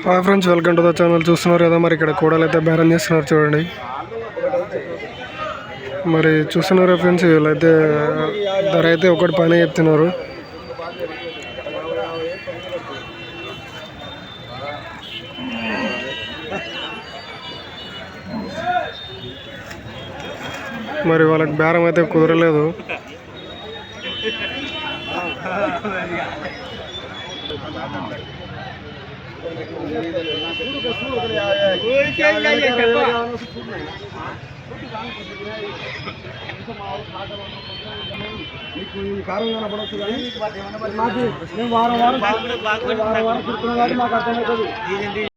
Hi friends welcome to the channel చూస్తున్నారు కదా మరి ఇక్కడ కూడలు అయితే బేరం చేస్తున్నారు చూడండి. మరి చూస్తున్నారా ఫ్రెండ్స్ వీళ్ళైతే ధర అయితే ఒకటి పైన చెప్తున్నారు. మరి వాళ్ళకి బేరం అయితే కుదరలేదు. మీకు ఈ కారం కనపడవచ్చు కానీ మాకు మేము వారం వారం వారం వారం తిరుగుతున్నాం కాబట్టి మాకు అర్థమవుతుంది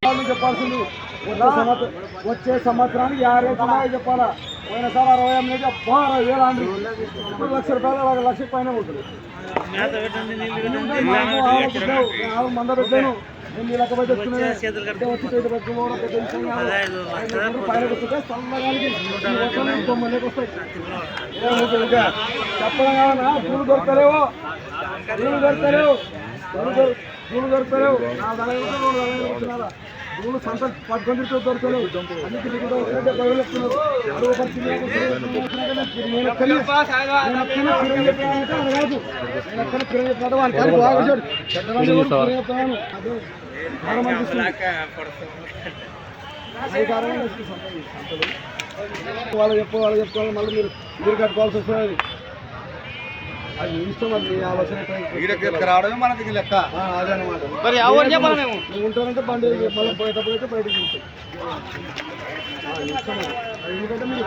వాళ్ళు చెప్పాల్సింది వచ్చే సంవత్సరం వచ్చే సంవత్సరానికి యాభై రూపాయలు చెప్పాలా పోయినసారి అరవై ఎనిమిది అబ్బా అరవై వేలు అండి ఇప్పుడు లక్ష రూపాయలు ఒక లక్ష పైన ఉంటుంది మంద పెట్టాను. చెప్పడం కావాలా పూలు దొరకలేవు పూలు దొరకలేవు పూలు దొర- పూలు దొరకలేవు పూలు సంత పట్టుకొని దొరకలేవు అన్నిటి వాళ్ళు చెప్పు వాళ్ళు చెప్పుకోవాలి మళ్ళీ మీరు మీరు కట్టుకోవాల్సి వస్తుంది అది మీ ఇష్టం అది మీ ఆలోచన రావడమే మనకి లెక్క అదే అనమాట మరి ఎవరు చెప్పాలి మేము నువ్వు ఉంటానంటే బండి మళ్ళీ పోయేటప్పుడు అయితే బయటకు ఎందుకంటే మీరు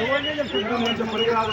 ఎవరిని రాదు.